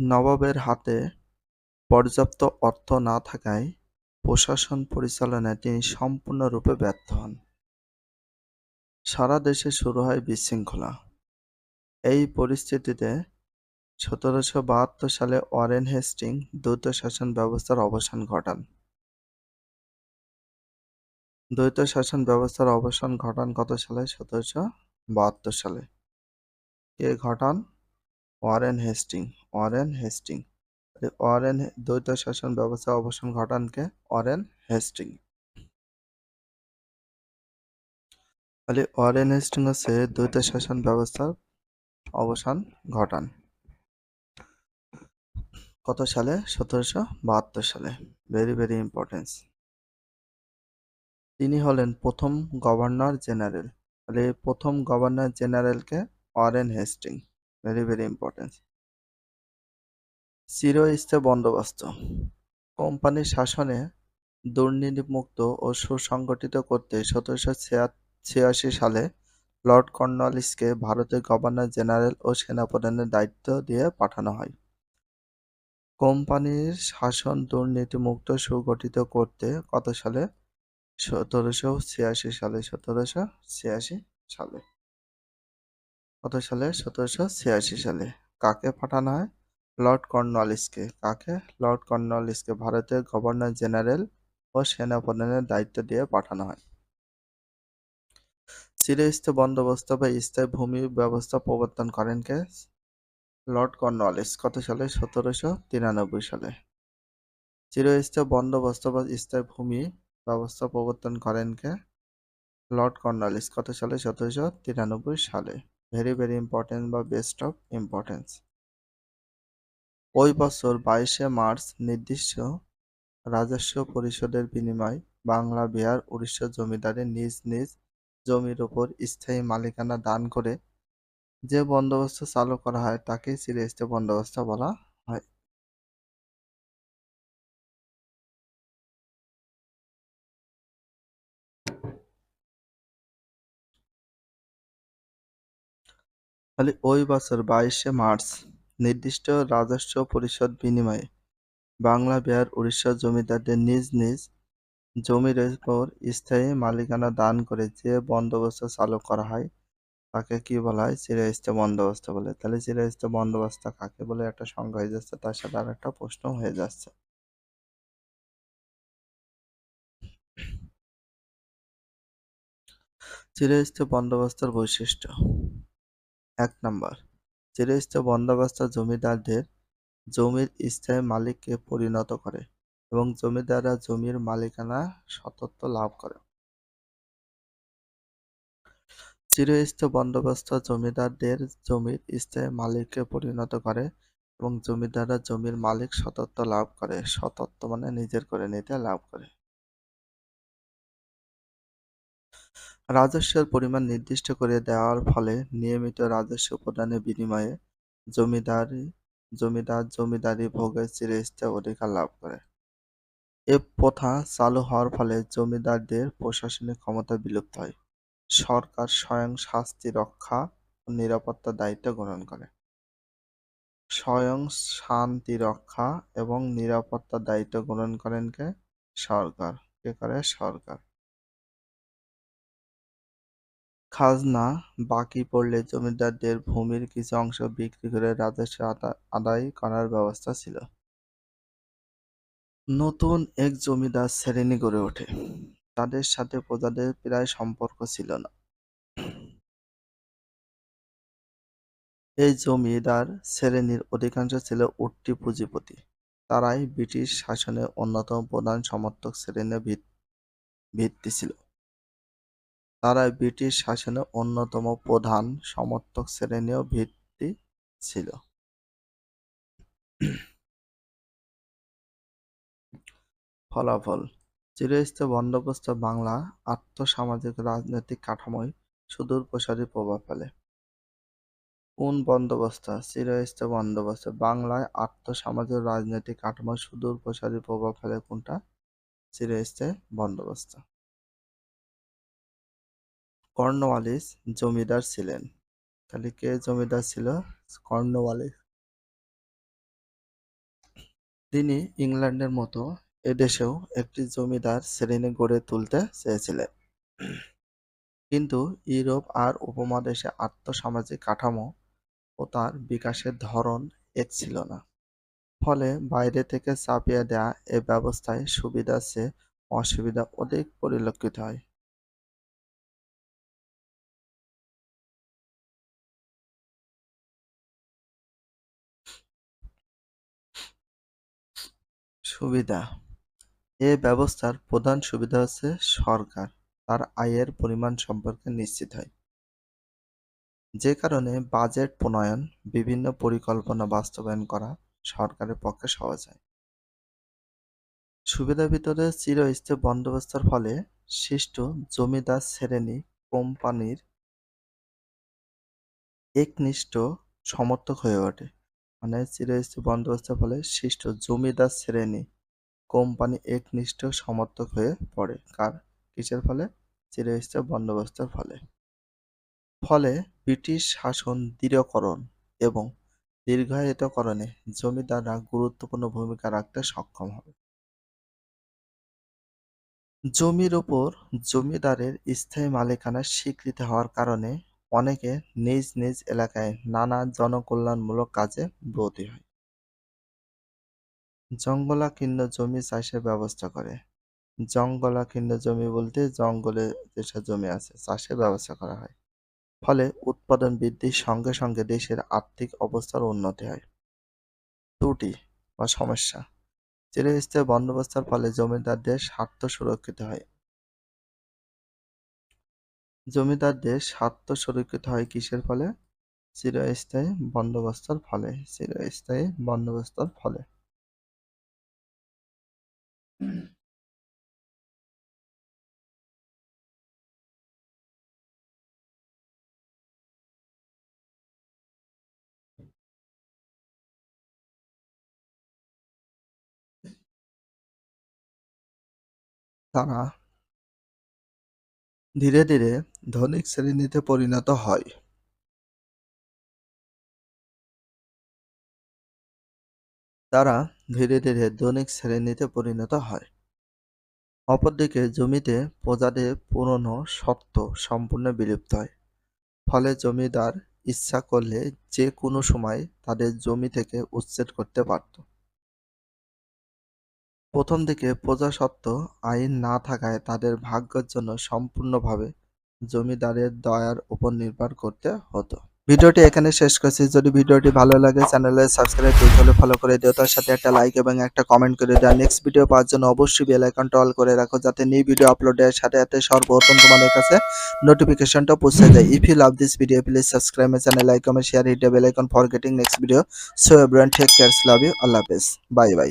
নবাবের হাতে পর্যাপ্ত অর্থ না থাকায় প্রশাসন পরিচালনায় তিনি সম্পূর্ণরূপে ব্যর্থ হন। সারা দেশে শুরু হয় বিশৃঙ্খলা। এই পরিস্থিতিতে সতেরোশো বাহাত্তর সালে ওয়ারেন হেস্টিং দ্বৈত শাসন ব্যবস্থার অবসান ঘটান। দ্বৈত শাসন ব্যবস্থার অবসান ঘটান কত সালে সতেরোশো বাহাত্তর সালে কে ঘটান Warren Hastings Warren Hastings. Warren দ্বৈত শাসন ব্যবস্থার অবসান ঘটান কে ওয়ারেন হেস্টিং। তাহলে ওয়ারেন হেস্টিং হচ্ছে দ্বৈত শাসন ব্যবস্থার অবসান ঘটান। কত সালে? সতেরোশো বাহাত্তর সালে। ভেরি ভেরি ইম্পর্টেন্স তিনি হলেন প্রথম গভর্নর জেনারেল। তাহলে প্রথম governor জেনারেলকে Warren Hastings. Very very importance চিরস্থায়ী বন্দোবস্ত। কোম্পানির শাসনে দুর্নীতিমুক্ত ও সুসংগঠিত করতে সতেরোশো ছিয়াশি সালে লর্ড কর্নওয়ালিসকে ভারতের গভর্নর জেনারেল ও সেনাপ্রধানের দায়িত্ব দিয়ে পাঠানো হয়। কোম্পানির শাসন দুর্নীতিমুক্ত সুগঠিত করতে কত সালে? সতেরোশো ছিয়াশি সালে, সতেরোশো ছিয়াশি সালে। কত সালে? সতেরোশো ছিয়াশি সালে। কাকে পাঠানো হয়? লর্ড কর্নওয়ালিসকে। কাকে? লর্ড কর্নওয়ালিসকে ভারতের গভর্নর জেনারেল ও সেনাপ্রধানের দায়িত্ব দিয়ে পাঠানো হয়। চিরস্থায়ী বন্দোবস্ত বা স্থায়ী ভূমি ব্যবস্থা প্রবর্তন করেন কে? Lord Cornwallis. কত সালে? সতেরোশো তিরানব্বই সালে। চিরস্থায়ী বন্দোবস্ত বা স্থায়ী ভূমি ব্যবস্থা প্রবর্তন করেন কে? Lord Cornwallis. কত সালে? সতেরোশো তিরানব্বই সালে। ভেরি ভেরি ইম্পর্টেন্ট বা বেস্ট অফ ইম্পর্টেন্স ওই বছর বাইশে মার্চ নির্দিষ্ট রাজস্ব পরিষদের বিনিময় বাংলা, বিহার উড়িষ্যা জমিদারে নিজ নিজ জমির ওপর স্থায়ী মালিকানা দান করে যে বন্দোবস্ত চালু করা হয় তাকে চিরস্থায়ী বন্দোবস্ত বলা তাহলে ওই বছর বাইশে মার্চ নির্দিষ্ট রাজস্ব পরিষদ বিনিময়ে বাংলা, বিহার উড়িষ্যা জমিদারদের নিজ নিজ জমির উপর স্থায়ী মালিকানা দান করে যে বন্দোবস্ত চালু করা হয়, তাকে কি বলা হয়? চিরস্থায়ী বন্দোবস্ত বলে। তাহলে চিরস্থায়ী বন্দোবস্ত কাকে বলে? একটা সংজ্ঞা হয়ে যাচ্ছে, তার সাথে আর একটা প্রশ্ন হয়ে যাচ্ছে। চিরস্থায়ী বন্দোবস্তের বৈশিষ্ট্য। এক নম্বর। চিরস্থায়ী বন্দোবস্ত জমিদারদের জমির স্থায়ী মালিককে পরিণত করে এবং জমিদাররা জমির মালিকানা সতত্ব লাভ করে। চিরস্থায়ী বন্দোবস্ত জমিদারদের জমির স্থায়ী মালিককে পরিণত করে এবং জমিদাররা জমির মালিক সতত্ব লাভ করে। সতত্ব মানে নিজের করে নিতে লাভ করে। রাজস্বের পরিমাণ নির্দিষ্ট করে দেওয়ার ফলে নিয়মিত রাজস্ব প্রদানের বিনিময়ে জমিদারি, জমিদার জমিদারি ভোগের চিরস্থায়ী অধিকার লাভ করে। এ প্রথা চালু হওয়ার ফলে জমিদারদের প্রশাসনিক ক্ষমতা বিলুপ্ত হয়। সরকার স্বয়ং শাস্তি, রক্ষা ও নিরাপত্তার দায়িত্ব গ্রহণ করে। স্বয়ং শান্তি, রক্ষা এবং নিরাপত্তার দায়িত্ব গ্রহণ করেন কে? সরকার। কে করে? সরকার। খাজনা বাকি পড়লে জমিদারদের ভূমির কিছু অংশ বিক্রি করে রাজস্ব আদায় করার ব্যবস্থা ছিল। নতুন এক জমিদার শ্রেণি গড়ে ওঠে। তাদের সাথে প্রজাদের প্রায় সম্পর্ক ছিল না। এই জমিদার শ্রেণির অধিকাংশ ছিল উঠতি পুঁজিপতি। তারাই ব্রিটিশ শাসনের অন্যতম প্রধান সমর্থক শ্রেণির ভিত্তি ছিল। তারাই ব্রিটিশ শাসনের অন্যতম প্রধান সমর্থক শ্রেণীয় ভিত্তি ছিল। ফলাফল, চিরস্থায়ী বন্দোবস্ত বাংলা আর্থ-সামাজিক রাজনৈতিক কাঠামোয় সুদূর প্রসারী প্রভাব ফেলে। কোন বন্দোবস্ত, চিরস্থায়ী বন্দোবস্ত বাংলায় আর্থ-সামাজিক রাজনৈতিক কাঠামোয় সুদূর প্রসারী প্রভাব ফেলে কোনটা? চিরস্থায়ী বন্দোবস্ত। কর্নওয়ালিস জমিদার ছিলেন তাহলে কে জমিদার ছিল কর্নওয়ালিস তিনি ইংল্যান্ডের মতো এদেশেও একটি জমিদার শ্রেণি গড়ে তুলতে চেয়েছিলেন। কিন্তু ইউরোপ আর উপমহাদেশে আর্থ-সামাজিক কাঠামো ও তার বিকাশের ধরন এক ছিল না। ফলে বাইরে থেকে চাপিয়ে দেয়া এ ব্যবস্থায় সুবিধার চেয়ে অসুবিধা অধিক পরিলক্ষিত হয়। সুবিধা। এ ব্যবস্থার প্রধান সুবিধা হচ্ছে সরকার। তার আয়ের পরিমাণ সম্পর্কে নিশ্চিত হয়। যে কারণে বাজেট প্রণয়ন, বিভিন্ন পরিকল্পনা বাস্তবায়ন করা সরকারের পক্ষে সহজ হয়। সুবিধার ভিতরে চিরস্থায়ী বন্দোবস্তের ফলে সৃষ্ট জমিদার শ্রেণি কোম্পানির একনিষ্ঠ সমর্থক হয়ে ওঠে। মানে চিরস্থায়ী বন্দোবস্তের ফলে সৃষ্ট জমিদার শ্রেণি। কোম্পানি একনিষ্ঠ সমর্থক হয়ে পড়ে। কার? কিসের ফলে? চিরস্থায়ী বন্দোবস্তের ফলে। ফলে ব্রিটিশ শাসন দৃঢ়করণ এবং দীর্ঘায়িতকরণে জমিদাররা গুরুত্বপূর্ণ ভূমিকা রাখতে সক্ষম হবে। জমির ওপর জমিদারের স্থায়ী মালিকানা স্বীকৃতি হওয়ার কারণে অনেকে নিজ নিজ এলাকায় নানা জনকল্যাণমূলক কাজে ব্রতী হয়। জঙ্গলাকীর্ণ জমি চাষের ব্যবস্থা করে। জঙ্গলাকীর্ণ জমি বলতে জঙ্গলে যেসব জমি আছে, চাষের ব্যবস্থা করা হয়। ফলে উৎপাদন বৃদ্ধির সঙ্গে সঙ্গে দেশের আর্থিক অবস্থার উন্নতি হয়। ত্রুটি বা সমস্যা, চিরস্থায়ী বন্দোবস্তের ফলে জমিদারদের স্বার্থ সুরক্ষিত হয়। জমিদারদের স্বার্থ সুরক্ষিত হয় কিসের ফলে? চিরস্থায়ী বন্দোবস্তের ফলে। চিরস্থায়ী বন্দোবস্তের ফলে। তারা ধীরে ধীরে ধনিক শ্রেণীতে পরিণত হয়। তারা ধীরে ধীরে ধনিক শ্রেণীতে পরিণত হয়। অপরদিকে জমিতে প্রজাদের পুরনো সত্ত্ব সম্পূর্ণ বিলুপ্ত হয়। ফলে জমিদার ইচ্ছা করলে যে কোনো সময় তাদের জমি থেকে উচ্ছেদ করতে পারত। প্রথম দিকে প্রজাস্বত্ব আইন না থাকায় তাদের ভাগ্যের জন্য সম্পূর্ণভাবে জমিদারের দয়ার উপর নির্ভর করতে হতো। ভিডিওটি এখানে শেষ করছি। যদি ভিডিওটি ভালো লাগে চ্যানেলে সাবস্ক্রাইব করতে হলে ফলো করে দিও। তার সাথে একটা লাইক এবং একটা কমেন্ট করে দেওয়া নেক্সট ভিডিও পাওয়ার জন্য অবশ্যই বেল আইকনটা অল করে রাখো যাতে নিউ ভিডিও আপলোডের সাথে সাথে সর্বপ্রথম তোমাদের কাছে নোটিফিকেশনটা পৌঁছে যায়। If you love this video please subscribe my channel comment share hit bell icon for getting next video so everyone take cares love you আল্লাহ হাফেজ বাই বাই